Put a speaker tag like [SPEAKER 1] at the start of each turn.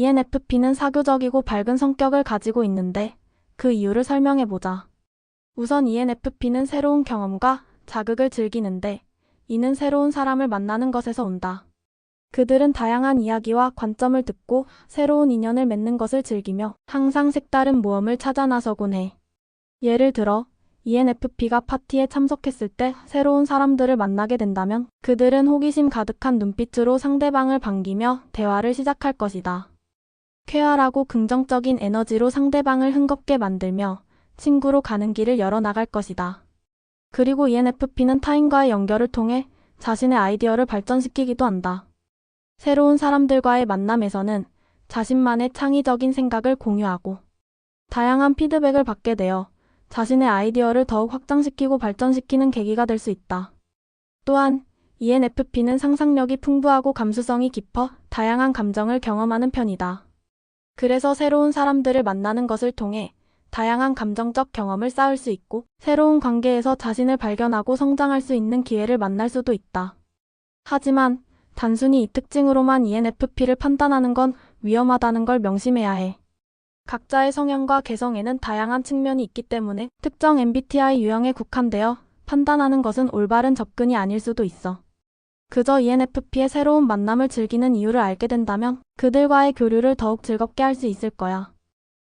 [SPEAKER 1] ENFP는 사교적이고 밝은 성격을 가지고 있는데 그 이유를 설명해보자. 우선 ENFP는 새로운 경험과 자극을 즐기는데 이는 새로운 사람을 만나는 것에서 온다. 그들은 다양한 이야기와 관점을 듣고 새로운 인연을 맺는 것을 즐기며 항상 색다른 모험을 찾아 나서곤 해. 예를 들어 ENFP가 파티에 참석했을 때 새로운 사람들을 만나게 된다면 그들은 호기심 가득한 눈빛으로 상대방을 반기며 대화를 시작할 것이다. 쾌활하고 긍정적인 에너지로 상대방을 흥겁게 만들며 친구로 가는 길을 열어나갈 것이다. 그리고 ENFP는 타인과의 연결을 통해 자신의 아이디어를 발전시키기도 한다. 새로운 사람들과의 만남에서는 자신만의 창의적인 생각을 공유하고 다양한 피드백을 받게 되어 자신의 아이디어를 더욱 확장시키고 발전시키는 계기가 될 수 있다. 또한 ENFP는 상상력이 풍부하고 감수성이 깊어 다양한 감정을 경험하는 편이다. 그래서 새로운 사람들을 만나는 것을 통해 다양한 감정적 경험을 쌓을 수 있고 새로운 관계에서 자신을 발견하고 성장할 수 있는 기회를 만날 수도 있다. 하지만 단순히 이 특징으로만 ENFP를 판단하는 건 위험하다는 걸 명심해야 해. 각자의 성향과 개성에는 다양한 측면이 있기 때문에 특정 MBTI 유형에 국한되어 판단하는 것은 올바른 접근이 아닐 수도 있어. 그저 ENFP의 새로운 만남을 즐기는 이유를 알게 된다면 그들과의 교류를 더욱 즐겁게 할 수 있을 거야.